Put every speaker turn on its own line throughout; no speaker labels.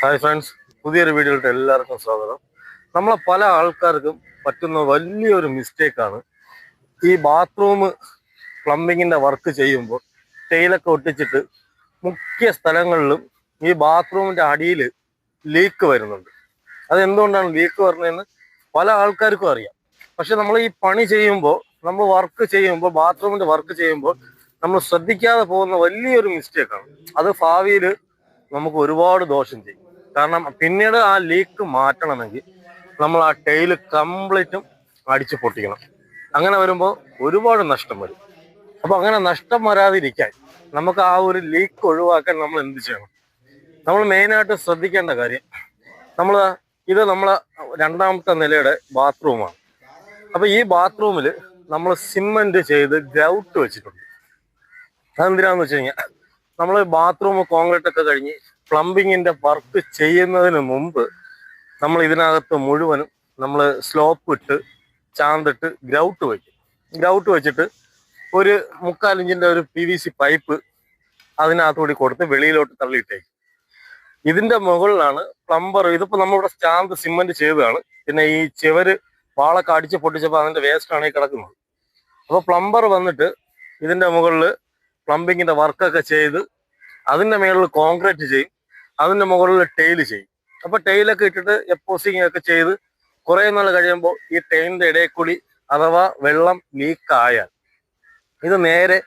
Hi friends പുതിയൊരു വീഡിയോയിലോട്ട് എല്ലാവർക്കും സ്വാഗതം. നമ്മളെ പല ആൾക്കാർക്കും പറ്റുന്ന വലിയൊരു മിസ്റ്റേക്കാണ് ഈ ബാത്റൂം പ്ലംബിങ്ങിന്റെ വർക്ക് ചെയ്യുമ്പോൾ ടൈലൊക്കെ ഒട്ടിച്ചിട്ട് മുഖ്യ സ്ഥലങ്ങളിലും ഈ ബാത്റൂമിന്റെ അടിയിൽ ലീക്ക് വരുന്നുണ്ട്. അതെന്തുകൊണ്ടാണ് ലീക്ക് വരുന്നതെന്ന് പല ആൾക്കാർക്കും അറിയാം. പക്ഷെ നമ്മൾ ഈ പണി ചെയ്യുമ്പോൾ നമ്മൾ വർക്ക് ചെയ്യുമ്പോൾ ബാത്റൂമിന്റെ വർക്ക് ചെയ്യുമ്പോൾ നമ്മൾ ശ്രദ്ധിക്കാതെ പോകുന്ന വലിയൊരു മിസ്റ്റേക്കാണ് അത് ഭാവിയിൽ നമുക്ക് ഒരുപാട് ദോഷം ചെയ്യും. കാരണം പിന്നീട് ആ ലീക്ക് മാറ്റണമെങ്കിൽ നമ്മൾ ആ ടൈൽ കംപ്ലീറ്റും അടിച്ചു പൊട്ടിക്കണം. അങ്ങനെ വരുമ്പോൾ ഒരുപാട് നഷ്ടം വരും. അപ്പൊ അങ്ങനെ നഷ്ടം വരാതിരിക്കാൻ നമുക്ക് ആ ഒരു ലീക്ക് ഒഴിവാക്കാൻ നമ്മൾ എന്ത് ചെയ്യണം? നമ്മൾ മെയിനായിട്ട് ശ്രദ്ധിക്കേണ്ട കാര്യം നമ്മൾ ഇത് നമ്മൾ രണ്ടാമത്തെ നിലയുടെ ബാത്റൂമാണ് അപ്പൊ ഈ ബാത്റൂമിൽ നമ്മൾ സിമെന്റ് ചെയ്ത് ഗ്രൗട്ട് വെച്ചിട്ടുണ്ട്. അതെന്തിനാന്ന് വെച്ച് കഴിഞ്ഞാൽ നമ്മൾ ബാത്റൂം കോൺക്രീറ്റ് ഒക്കെ കഴിഞ്ഞ് പ്ലംബിങ്ങിന്റെ വർക്ക് ചെയ്യുന്നതിന് മുമ്പ് നമ്മൾ ഇതിനകത്ത് മുഴുവനും നമ്മൾ സ്ലോപ്പ് ഇട്ട് ചാന്തിട്ട് ഗ്രൗട്ട് വയ്ക്കും ഗ്രൗട്ട് വെച്ചിട്ട് ഒരു മുക്കാൽ ഇഞ്ചിന്റെ ഒരു പി പൈപ്പ് അതിനകത്തുകൂടി കൊടുത്ത് വെളിയിലോട്ട് തള്ളിയിട്ടേക്കും. ഇതിന്റെ മുകളിലാണ് പ്ലംബർ ഇതിപ്പോ നമ്മളിവിടെ ചാന്ത് സിമെന്റ് ചെയ്തതാണ്. പിന്നെ ഈ ചെവര് വാളൊക്കെ അടിച്ച് പൊട്ടിച്ചപ്പോൾ അതിന്റെ വേസ്റ്റ് ആണ് ഈ കിടക്കുന്നത്. അപ്പോൾ പ്ലംബർ വന്നിട്ട് ഇതിന്റെ മുകളിൽ പ്ലംബിങ്ങിന്റെ വർക്കൊക്കെ ചെയ്ത് അതിന്റെ മുകളിൽ കോൺക്രീറ്റ് ചെയ്യും അതിന്റെ മുകളിൽ ടൈൽ ചെയ്യും. അപ്പൊ ടൈലൊക്കെ ഇട്ടിട്ട് എപ്പോസിങ് ഒക്കെ ചെയ്ത് കുറെ നാൾ കഴിയുമ്പോൾ ഈ ടൈലിന്റെ ഇടയിൽ കൂടി അഥവാ വെള്ളം ലീക്ക് ആയാൽ ഇത് നേരെ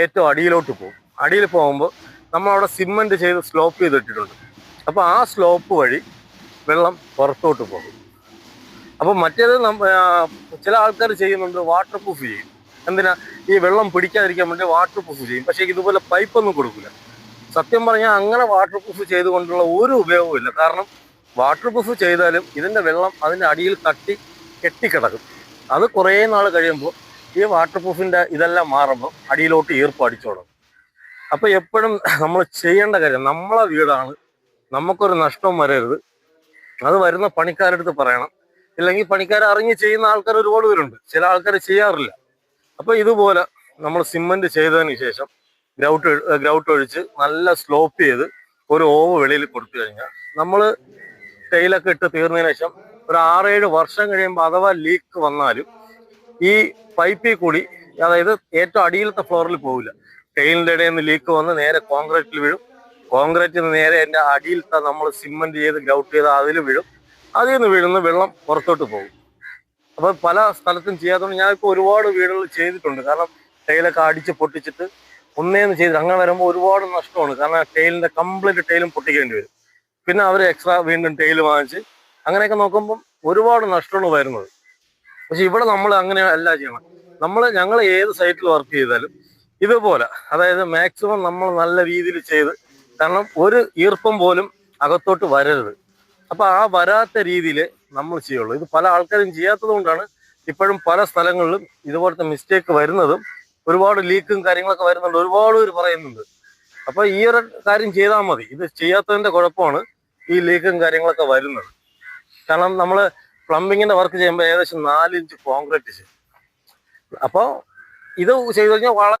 ഏറ്റവും അടിയിലോട്ട് പോകും. അടിയിൽ പോകുമ്പോൾ നമ്മൾ അവിടെ സിമെന്റ് ചെയ്ത് സ്ലോപ്പ് ചെയ്തിട്ടിട്ടുണ്ട്. അപ്പൊ ആ സ്ലോപ്പ് വഴി വെള്ളം പുറത്തോട്ട് പോകും. അപ്പൊ മറ്റേത് ചില ആൾക്കാർ ചെയ്യുന്നുണ്ട് വാട്ടർ പ്രൂഫ് ചെയ്യും. എന്തിനാ ഈ വെള്ളം പിടിക്കാതിരിക്കാൻ വേണ്ടി വാട്ടർ പ്രൂഫ് ചെയ്യും. പക്ഷേ ഇതുപോലെ പൈപ്പൊന്നും കൊടുക്കില്ല സത്യം പറഞ്ഞാൽ അങ്ങനെ വാട്ടർ പ്രൂഫ് ചെയ്തുകൊണ്ടുള്ള ഒരു ഉപയോഗവും കാരണം വാട്ടർ പ്രൂഫ് ചെയ്താലും ഇതിന്റെ വെള്ളം അതിന്റെ അടിയിൽ തട്ടി കെട്ടിക്കിടക്കും. അത് കുറേ നാൾ കഴിയുമ്പോൾ ഈ വാട്ടർ പ്രൂഫിന്റെ ഇതെല്ലാം മാറുമ്പോൾ അടിയിലോട്ട് ഈർപ്പ് അടിച്ചോടും അപ്പൊ എപ്പോഴും നമ്മൾ ചെയ്യേണ്ട കാര്യം നമ്മളെ വീടാണ്. നമുക്കൊരു നഷ്ടം വരരുത്. അത് വരുന്ന പണിക്കാരടുത്ത് പറയണം. ഇല്ലെങ്കിൽ പണിക്കാരെ അറിഞ്ഞ് ചെയ്യുന്ന ആൾക്കാർ ഒരുപാട് പേരുണ്ട്. ചില ആൾക്കാർ ചെയ്യാറില്ല. അപ്പൊ ഇതുപോലെ നമ്മൾ സിമെന്റ് ചെയ്തതിന് ശേഷം ഗ്രൗട്ട് ഗ്രൗട്ട് ഒഴിച്ച് നല്ല സ്ലോപ്പ് ചെയ്ത് ഒരു ഓവ് വെളിയിൽ കൊടുത്തു കഴിഞ്ഞാൽ നമ്മൾ ടൈലൊക്കെ ഇട്ട് തീർന്നതിന് ശേഷം ഒരു ആറേഴ് വർഷം കഴിയുമ്പോൾ അഥവാ ലീക്ക് വന്നാലും ഈ പൈപ്പിൽ കൂടി അതായത് ഏറ്റവും അടിയിലത്തെ ഫ്ലോറിൽ പോവില്ല. ടൈലിന്റെ ഇടയിൽ നിന്ന് ലീക്ക് വന്ന് നേരെ കോൺക്രീറ്റിൽ വീഴും. കോൺക്രീറ്റിൽ നിന്ന് നേരെ എന്റെ അടിയിലത്തെ നമ്മൾ സിമെന്റ് ചെയ്ത് ഗ്രൗട്ട് ചെയ്ത് അതിൽ വീഴും. അതിൽ നിന്ന് വീഴുന്ന വെള്ളം പുറത്തോട്ട് പോകും. അപ്പൊ പല സ്ഥലത്തും ചെയ്യാത്തതുകൊണ്ട് ഞാൻ ഇപ്പോൾ ഒരുപാട് വീടുകൾ ചെയ്തിട്ടുണ്ട്. കാരണം ടൈലൊക്കെ അടിച്ച് പൊട്ടിച്ചിട്ട് ഒന്നേന്ന് ചെയ്ത് അങ്ങനെ വരുമ്പോൾ ഒരുപാട് നഷ്ടമാണ്. കാരണം ടൈലിന്റെ കംപ്ലീറ്റ് ടൈലും പൊട്ടിക്കേണ്ടി വരും. പിന്നെ അവർ എക്സ്ട്രാ വീണ്ടും ടൈൽ വാങ്ങിച്ച് അങ്ങനെയൊക്കെ നോക്കുമ്പോൾ ഒരുപാട് നഷ്ടമാണ് വരുന്നത്. പക്ഷെ ഇവിടെ നമ്മൾ അങ്ങനെ അല്ല ചെയ്യണം. നമ്മൾ ഞങ്ങൾ ഏത് സൈറ്റിൽ വർക്ക് ചെയ്താലും ഇതുപോലെ അതായത് മാക്സിമം നമ്മൾ നല്ല രീതിയിൽ ചെയ്ത് കാരണം ഒരു ഈർപ്പം പോലും അകത്തോട്ട് വരരുത്. അപ്പൊ ആ വരാത്ത രീതിയിൽ നമ്മൾ ചെയ്യുള്ളൂ. ഇത് പല ആൾക്കാരും ചെയ്യാത്തത് കൊണ്ടാണ് ഇപ്പോഴും പല സ്ഥലങ്ങളിലും ഇതുപോലത്തെ മിസ്റ്റേക്ക് വരുന്നതും ഒരുപാട് ലീക്കും കാര്യങ്ങളൊക്കെ വരുന്നുണ്ട്. ഒരുപാട് പേര് പറയുന്നുണ്ട്. അപ്പൊ ഈ ഒരു കാര്യം ചെയ്താൽ മതി. ഇത് ചെയ്യാത്തതിന്റെ കുഴപ്പമാണ് ഈ ലീക്കും കാര്യങ്ങളൊക്കെ വരുന്നത്. കാരണം നമ്മൾ പ്ലംബിങ്ങിന്റെ വർക്ക് ചെയ്യുമ്പോൾ ഏകദേശം നാല് ഇഞ്ച് കോൺക്രീറ്റ് ചെയ്യും അപ്പോൾ ഇത് ചെയ്തു കഴിഞ്ഞാൽ വളരെ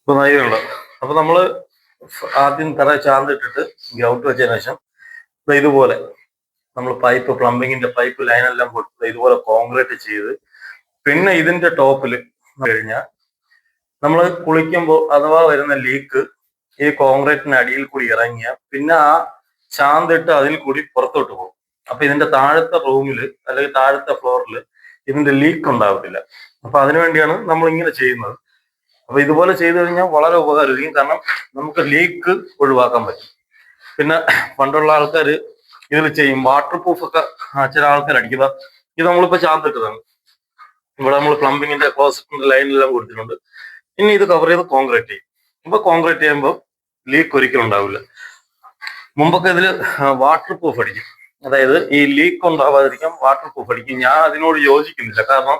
ഇപ്പൊ നൈവുണ്ട്. അപ്പൊ നമ്മൾ ആദ്യം തറ ചാർന്നിട്ടിട്ട് ഗ്രൗണ്ട് വെച്ചതിന് ശേഷം ഇതുപോലെ നമ്മൾ പൈപ്പ് പ്ലംബിങ്ങിന്റെ പൈപ്പ് ലൈൻ ലൈനെല്ലാം കൊടുത്ത് ഇതുപോലെ കോൺക്രീറ്റ് ചെയ്ത് പിന്നെ ഇതിന്റെ ടോപ്പിൽ കഴിഞ്ഞാൽ നമ്മൾ കുളിക്കുമ്പോൾ അഥവാ വരുന്ന ലീക്ക് ഈ കോൺക്രീറ്റിന്റെ അടിയിൽ കൂടി ഇറങ്ങിയ പിന്നെ ആ ചാന്തിട്ട് അതിൽ കൂടി പുറത്തോട്ട് പോകും. അപ്പൊ ഇതിന്റെ താഴത്തെ റൂമിൽ അല്ലെങ്കിൽ താഴത്തെ ഫ്ലോറിൽ ഇതിന്റെ ലീക്ക് ഉണ്ടാവത്തില്ല. അപ്പൊ അതിനുവേണ്ടിയാണ് നമ്മൾ ഇങ്ങനെ ചെയ്യുന്നത്. അപ്പൊ ഇതുപോലെ ചെയ്തു കഴിഞ്ഞാൽ വളരെ ഉപകാരമായിരിക്കും. കാരണം നമുക്ക് ലീക്ക് ഒഴിവാക്കാൻ പറ്റും. പിന്നെ പണ്ടുള്ള ആൾക്കാർ ഇതിൽ ചെയ്യും. വാട്ടർ പ്രൂഫ് ഒക്കെ ചില ആൾക്കാർ അടിക്കുക ഇത് നമ്മളിപ്പോ ചാന്തിട്ടതാണ് ഇവിടെ നമ്മൾ പ്ലംബിങ്ങിന്റെ ക്ലോസറ്റിന്റെ ലൈനെല്ലാം കൊടുത്തിട്ടുണ്ട്. ഇനി ഇത് കവർ ചെയ്ത് കോൺക്രീറ്റ് ചെയ്യും. അപ്പൊ കോൺക്രീറ്റ് ചെയ്യുമ്പോൾ ലീക്ക് ഒരിക്കലും ഉണ്ടാവില്ല. മുമ്പൊക്കെ ഇതിൽ വാട്ടർ പ്രൂഫ് അടിക്കും. അതായത് ഈ ലീക്ക് ഉണ്ടാവാതിരിക്കാൻ വാട്ടർ പ്രൂഫ് അടിക്കും. ഞാൻ അതിനോട് യോജിക്കുന്നില്ല. കാരണം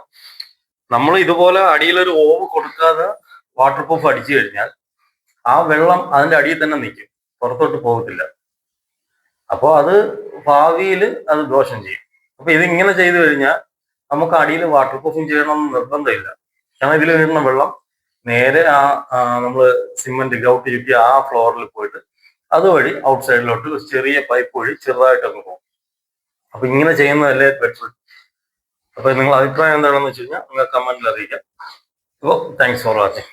നമ്മൾ ഇതുപോലെ അടിയിലൊരു ഓവ് കൊടുക്കാതെ വാട്ടർ പ്രൂഫ് അടിച്ചു കഴിഞ്ഞാൽ ആ വെള്ളം അതിന്റെ അടിയിൽ തന്നെ നിൽക്കും. പുറത്തോട്ട് പോകത്തില്ല. അപ്പോൾ അത് ഭാവിയിൽ അത് ദോഷം ചെയ്യും. അപ്പൊ ഇതിങ്ങനെ ചെയ്തു കഴിഞ്ഞാൽ നമുക്ക് അടിയിൽ വാട്ടർ പ്രൂഫിങ് ചെയ്യണം നിർബന്ധമില്ല. കാരണം ഇതിൽ വരുന്ന വെള്ളം നേരെ ആ നമ്മൾ സിമെന്റ് ഗൗട്ട് ചുറ്റി ആ ഫ്ലോറിൽ പോയിട്ട് അതുവഴി ഔട്ട് സൈഡിലോട്ട് ഒരു ചെറിയ പൈപ്പ് വഴി ചെറുതായിട്ട് അങ്ങ് പോകും. അപ്പൊ ഇങ്ങനെ ചെയ്യുന്നതല്ലേ ബെറ്റർ അപ്പൊ നിങ്ങളുടെ അഭിപ്രായം എന്താണെന്ന് വെച്ച് കഴിഞ്ഞാൽ നിങ്ങൾ കമന്റിൽ അറിയിക്കാം. അപ്പോൾ താങ്ക്സ് ഫോർ വാച്ചിങ്